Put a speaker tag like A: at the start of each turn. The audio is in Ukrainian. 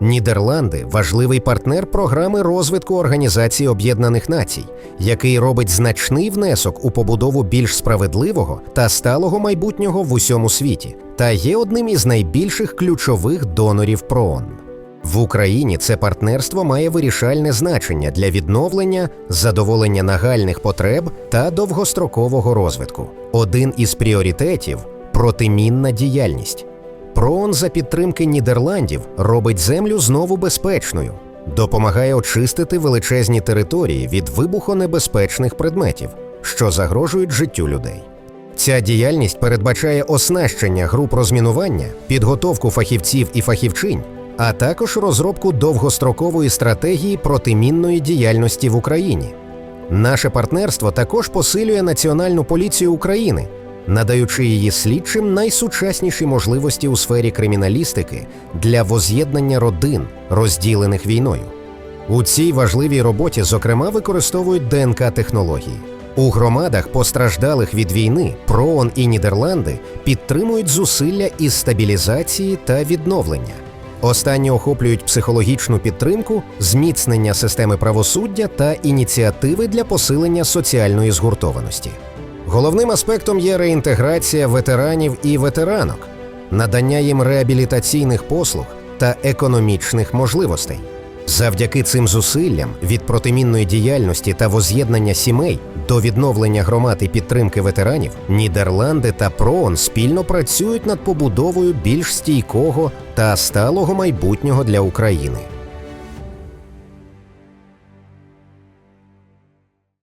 A: Нідерланди важливий партнер програми розвитку Організації Об'єднаних Націй, який робить значний внесок у побудову більш справедливого та сталого майбутнього в усьому світі, та є одним із найбільших ключових донорів ПРООН. В Україні це партнерство має вирішальне значення для відновлення, задоволення нагальних потреб та довгострокового розвитку. Один із пріоритетів протимінна діяльність. ПРООН за підтримки Нідерландів робить землю знову безпечною, допомагає очистити величезні території від вибухонебезпечних предметів, що загрожують життю людей. Ця діяльність передбачає оснащення груп розмінування, підготовку фахівців і фахівчинь, а також розробку довгострокової стратегії протимінної діяльності в Україні. Наше партнерство також посилює Національну поліцію України, надаючи її слідчим найсучасніші можливості у сфері криміналістики для воз'єднання родин, розділених війною. У цій важливій роботі, зокрема, використовують ДНК технології. У громадах, постраждалих від війни, ПРООН і Нідерланди підтримують зусилля із стабілізації та відновлення. Останні охоплюють психологічну підтримку, зміцнення системи правосуддя та ініціативи для посилення соціальної згуртованості. Головним аспектом є реінтеграція ветеранів і ветеранок, надання їм реабілітаційних послуг та економічних можливостей. Завдяки цим зусиллям від протимінної діяльності та воз'єднання сімей до відновлення громад і підтримки ветеранів Нідерланди та ПРООН спільно працюють над побудовою більш стійкого та сталого майбутнього для України.